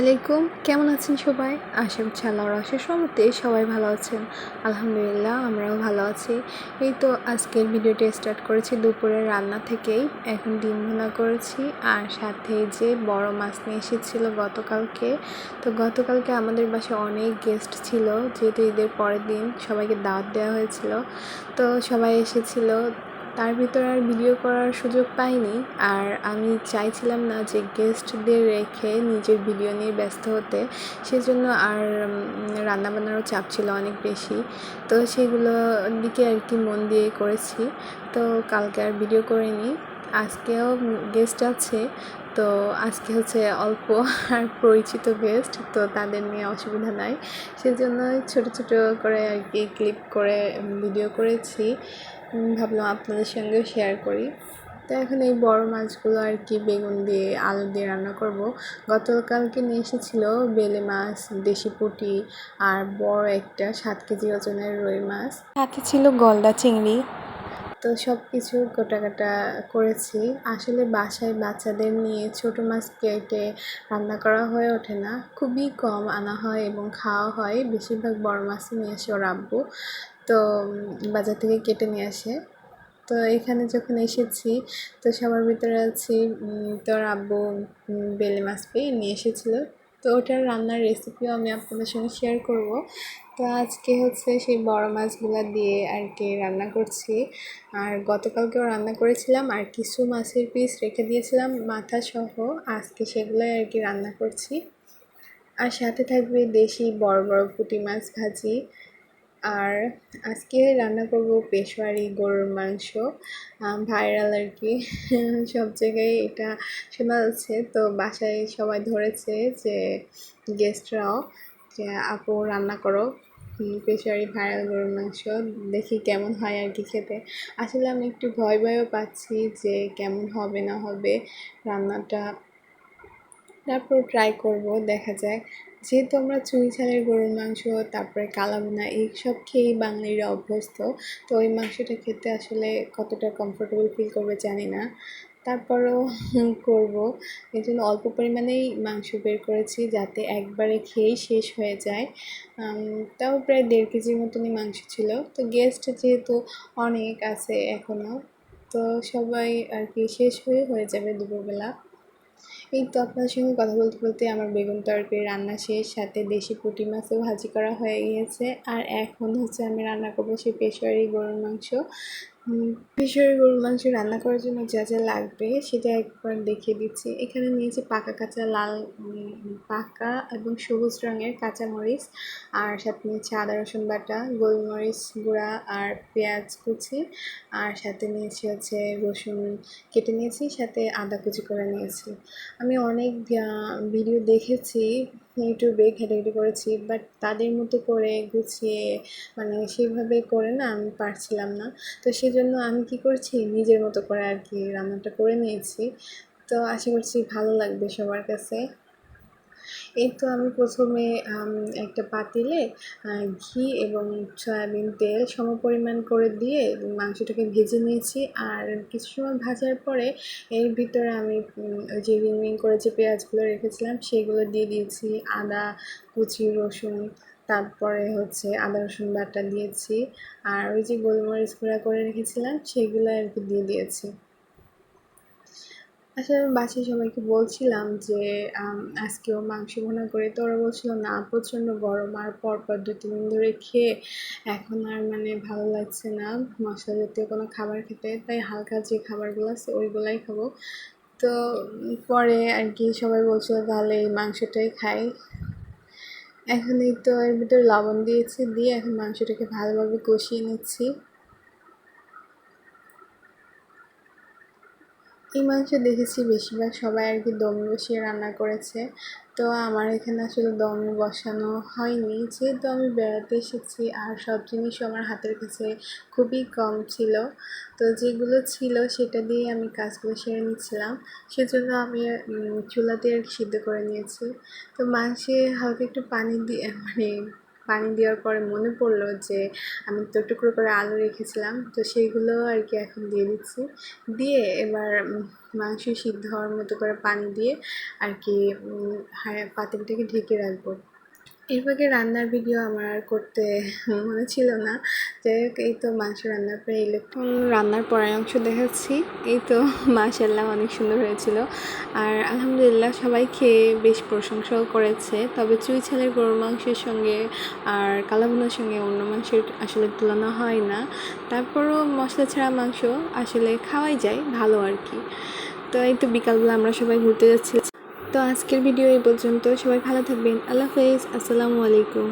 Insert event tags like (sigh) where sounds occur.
আলাইকুম। কেমন আছেন সবাই? আশা করছি আল্লাহর আশের সমতে সবাই ভালো আছেন। আলহামদুলিল্লাহ, আমরাও ভালো আছি। এই তো আজকের ভিডিওটি স্টার্ট করেছি দুপুরের রান্না থেকেই। এখন ডিম ভুনা করেছি আর সাথে যে বড় মাছ নিয়ে এসেছিল গতকালকে। তো গতকালকে আমাদের বাসায় অনেক গেস্ট ছিল, যেহেতু ঈদের পরের দিন সবাইকে দাওয়াত দেওয়া হয়েছিল। তো সবাই এসেছিল তার ভিতরে আর ভিডিও করার সুযোগ পাইনি। আর আমি চাইছিলাম না যে গেস্টদের রেখে নিজের ভিডিও নিয়ে ব্যস্ত হতে। সেজন্য আর রান্নাবান্নারও চাপ ছিল অনেক বেশি। তো সেগুলো দিকে আর কি মন দিয়ে করেছি। তো কালকে আর ভিডিও করিনি। আজকেও গেস্ট আছে। তো আজকে হচ্ছে অল্প আর পরিচিত গেস্ট, তো তাদের নিয়ে অসুবিধা নাই। সেজন্য ছোট ছোট করে আর কি ক্লিপ করে ভিডিও করেছি। ভাবলাম আপনাদের সঙ্গেও শেয়ার করি। তো এখন এই বড় মাছগুলো আর কি বেগুন দিয়ে, আলু দিয়ে রান্না করব। গতকালকে নিয়ে এসেছিল বেলে মাছ, দেশি পুটি আর বড় একটা সাত কেজি ওজনের রুই মাছ। সাথে ছিল গলদা চিংড়ি। তো সব কিছু কাটা করেছি। আসলে বাসায় বাচ্চাদের নিয়ে ছোট মাছ কেটে রান্না করা হয়ে ওঠে না। খুবই কম আনা হয় এবং খাওয়া হয়। বেশিরভাগ বড় মাছই নিয়ে আসে ওর আব্বু। তো বাজার থেকে কেটে নিয়ে আসে। তো এখানে যখন এসেছি, তো সবার ভিতরে আছি তোর আব্বু বেলে মাছ পেয়ে নিয়ে এসেছিল। তো ওটার রান্নার রেসিপিও আমি আপনাদের সঙ্গে শেয়ার করব। তো আজকে হচ্ছে সেই বড় মাছগুলো দিয়ে আর কি রান্না করছি। আর গতকালকেও রান্না করেছিলাম আর কিছু মাছের পিস রেখে দিয়েছিলাম, মাথা সহ। আজকে সেগুলোই আর কি রান্না করছি। আর সাথে থাকবে দেশি বড় বড় পুঁটি মাছ ভাজি। আর আজকে রান্না করব পেশোয়ারি গরুর মাংস। ভাইরাল আর কি। (laughs) সব জায়গায় এটা শোনা যাচ্ছে। তো বাসায় সবাই ধরেছে যে গেস্টরাও যে, আপু, রান্না করো। পেশোয়ারি ভাইরাল গরুর মাংস, দেখি কেমন হয় আর কি খেতে। আসলে আমি একটু ভয় ভয়ও পাচ্ছি যে, কেমন হবে, না হবে, রান্নাটা তারপর ট্রাই করব, দেখা যাক। যেহেতু আমরা চুই ছালের গরুর মাংস, তারপরে কালাবোনা এইসব খেয়েই বাঙালিরা অভ্যস্ত, তো ওই মাংসটা খেতে আসলে কতটা কমফোর্টেবল ফিল করবে জানি না। তারপরও করব। এই জন্য অল্প পরিমাণেই মাংস বের করেছি যাতে একবারে খেয়েই শেষ হয়ে যায়। তাও প্রায় দেড় কেজির মতনই মাংস ছিল। তো গেস্ট যেহেতু অনেক আছে এখনও তো সবাই আর কি শেষ হয়ে হয়ে যাবে দুপুরবেলা। এই তো আপনার সঙ্গে কথা বলতে বলতে আমার বেগুন তরকারি রান্না শেষ, সাথে দেশি পুঁটি মাছও ভাজি করা হয়ে গিয়েছে। আর এখন হচ্ছে আমি রান্না করব সেই পেশোয়ারি গরুর মাংস। পেশোয়ারি গরুর মাংস রান্না করার জন্য যা যা লাগবে সেটা একবার দেখিয়ে দিচ্ছি। এখানে নিয়েছি পাকা কাঁচা লাল পাকা এবং সবুজ রঙের কাঁচামরিচ আর সাথে নিয়েছি আদা, রসুন বাটা, গোলমরিচ গুঁড়া আর পেঁয়াজ কুচি। আর সাথে নিয়েছি হচ্ছে রসুন কেটে নিয়েছি, সাথে আদা কুচি করে নিয়েছি। আমি অনেক ভিডিও দেখেছি ইউটিউবে ঘেটাঘেটি করেছি বাট তাদের মতো করে গুছিয়ে মানে সেইভাবে করে না আমি পারছিলাম না। তো সেই জন্য আমি কি করছি, নিজের মতো করে আর কি রান্নাটা করে নিয়েছি। তো আশা করছি ভালো লাগবে সবার কাছে। এই তো আমি প্রথমে একটা পাতিলে ঘি এবং সয়াবিন তেল সম পরিমাণ করে দিয়ে মাংসটাকে ভেজে নিয়েছি। আর কিছু সময় ভাজার পরে এর ভিতরে আমি যে রিং রিং করে যে পেঁয়াজগুলো রেখেছিলাম, সেগুলো দিয়ে দিয়েছি। আদা, কুচি, রসুন, তারপরে হচ্ছে আদা, রসুন বাটা দিয়েছি। আর ওই যে গোলমরিচ গুঁড়া করে রেখেছিলাম, সেগুলো আর কি দিয়ে দিয়েছি। আসলে আমি বাসায় সবাইকে বলছিলাম যে আজকেও মাংস ভুনা করে তো ওরা বলছিল, না, প্রচণ্ড গরম। আর পরপর দু তিন দিন ধরে খেয়ে এখন আর মানে ভালো লাগছে না। মশলা জাতীয় কোনো খাবার খেতে। তাই হালকা যে খাবারগুলো আছে, ওইগুলাই খাব। তো পরে আর কি সবাই বলছিল, তাহলে এই মাংসটাই খাই। এখন এই তো এর ভিতরে লবণ দিয়েছি, দিয়ে এখন মাংসটাকে ভালোভাবে কষিয়ে নিচ্ছি। এই মাংস দেখেছি বেশিরভাগ সবাই আর কি দমে বসিয়ে রান্না করেছে। তো আমার এখানে আসলে দমে বসানো হয়নি। যেহেতু আমি বেড়াতে এসেছি আর সব জিনিসও আমার হাতের কাছে খুবই কম ছিল, তো যেগুলো ছিল সেটা দিয়ে আমি কাজগুলো সেরে নিচ্ছিলাম। সেজন্য আমি চুলাতে আর সিদ্ধ করে নিয়েছি। তো মাংসে হালকা একটু পানি দিয়ে মানে পানি দেওয়ার পরে মনে পড়ল যে আমি তো টুকরো করে আলু রেখেছিলাম, তো সেইগুলো আর কি এখন দিয়ে দিচ্ছি। দিয়ে এবার মাংস সিদ্ধ হওয়ার মতো করে পানি দিয়ে আর কি পাতিলটাকে ঢেকে রাখব। এরপরে রান্নার ভিডিও আমার আর করতে মনে ছিল না। হোক, এই তো মাংস রান্নার পরে লোক রান্নার পরের অংশ দেখাচ্ছি। এই তো মাশাল্লাহ অনেক সুন্দর হয়েছিল। আর আলহামদুলিল্লাহ সবাই খেয়ে বেশ প্রশংসাও করেছে। তবে চুই ছালের গরুর মাংসের সঙ্গে আর কালাভুনার সঙ্গে অন্য মাংসের আসলে তুলনা হয় না। তারপরও মশলা ছাড়া মাংস আসলে খাওয়াই যায়, ভালো আর কি। তো এই তো বিকালবেলা আমরা সবাই ঘুরতে যাচ্ছি। তো আজকের ভিডিও এই পর্যন্ত। সবাই ভালো থাকবেন। আল্লাহ হাফেজ। আসসালামু আলাইকুম।